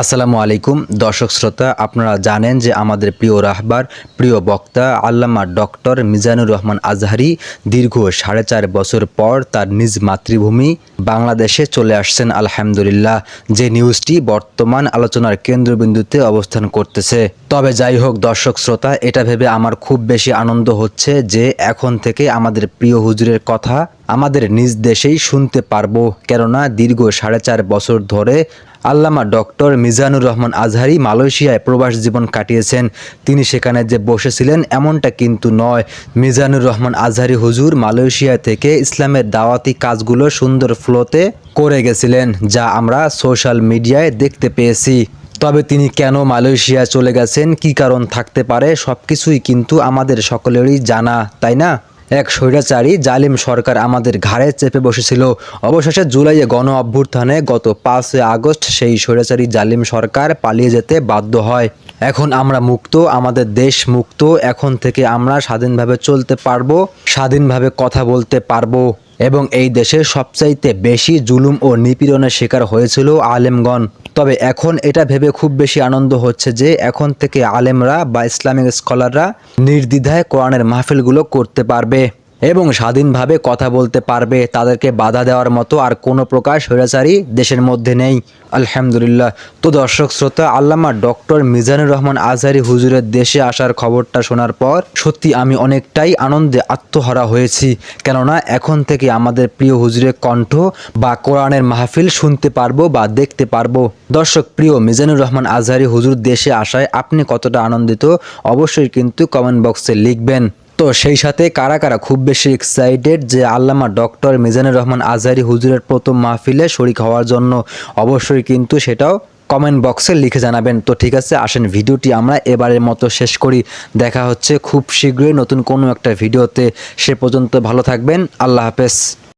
আসসালামু আলাইকুম। দর্শক শ্রোতা, আপনারা জানেন যে আমাদের প্রিয় রাহবার, প্রিয় বক্তা, আল্লামা ডক্টর মিজানুর রহমান আজহারি দীর্ঘ সাড়ে চার বছর পর তার নিজ মাতৃভূমি বাংলাদেশে চলে আসছেন, আলহামদুলিল্লাহ। যে নিউজটি বর্তমান আলোচনার কেন্দ্রবিন্দুতে অবস্থান করতেছে। তবে যাই হোক, দর্শক শ্রোতা, এটা ভেবে আমার খুব বেশি আনন্দ হচ্ছে যে এখন থেকে আমাদের প্রিয় হুজুরের কথা আমাদের নিজ দেশেই শুনতে পারব। কেননা দীর্ঘ সাড়ে চার বছর ধরে আল্লামা ডক্টর মিজানুর রহমান আজহারি মালয়েশিয়ায় প্রবাস জীবন কাটিয়েছেন। তিনি সেখানে যে বসেছিলেন, এমনটা কিন্তু নয়। মিজানুর রহমান আজহারি হুজুর মালয়েশিয়া থেকে ইসলামের দাওয়াতি কাজগুলো সুন্দর ফ্লোতে করে গেছিলেন, যা আমরা সোশ্যাল মিডিয়ায় দেখতে পেয়েছি। তবে তিনি কেন মালয়েশিয়া চলে গেছেন, কি কারণ থাকতে পারে সব কিছুই কিন্তু আমাদের সকলেরই জানা, তাই না? এক স্বৈরাচারী জালিম সরকার আমাদের ঘাড়ে চেপে বসেছিল। অবশেষে জুলাইয়ে গণ অভ্যুত্থানে গত পাঁচই আগস্ট সেই স্বৈরাচারী জালিম সরকার পালিয়ে যেতে বাধ্য হয়। এখন আমরা মুক্ত, আমাদের দেশ মুক্ত, এখন থেকে আমরা স্বাধীনভাবে চলতে পারব, স্বাধীনভাবে কথা বলতে পারব। এবং এই দেশে সবচাইতে বেশি জুলুম ও নিপীড়নের শিকার হয়েছিল আলেমগণ। তবে এখন এটা ভেবে খুব বেশি আনন্দ হচ্ছে যে এখন থেকে আলেমরা বা ইসলামিক স্কলাররা নির্দ্বিধায় কোরআনের মাহফিলগুলো করতে পারবে। এবং স্বাধীনভাবে কথা বলতে পারবে, তাদেরকে বাধা দেওয়ার মতো আর কোনো প্রকার স্বৈরাচারী দেশের মধ্যে নেই। আলহামদুলিল্লাহ। তো দর্শক শ্রোতা, আল্লামা ডক্টর মিজানুর রহমান আজহারি হুজুরের দেশে আসার খবরটা শোনার পর সত্যি আমি অনেকটাই আনন্দে আত্মহারা হয়েছি। কেননা এখন থেকে আমাদের প্রিয় হুজুরের কণ্ঠ বা কোরআনের মাহফিল শুনতে পারব বা দেখতে পারব। দর্শক, প্রিয় মিজানুর রহমান আজহারি হুজুর দেশে আসায় আপনি কতটা আনন্দিত, অবশ্যই কিন্তু কমেন্ট বক্সে লিখবেন। তো সেই সাথে কারা কারা খুব বেশি এক্সাইটেড যে আল্লামা ডক্টর মিজানুর রহমান আজহারি হুজুরের প্রথম মাহফিলে শরিক হওয়ার জন্য অবশ্যই কিন্তু সেটাও কমেন্ট বক্সে লিখে জানাবেন। তো ঠিক আছে, আসেন ভিডিওটি আমরা এবারের মতো শেষ করি। দেখা হচ্ছে খুব শীঘ্রই নতুন কোনো একটা ভিডিওতে। সে পর্যন্ত ভালো থাকবেন। আল্লাহ হাফেজ।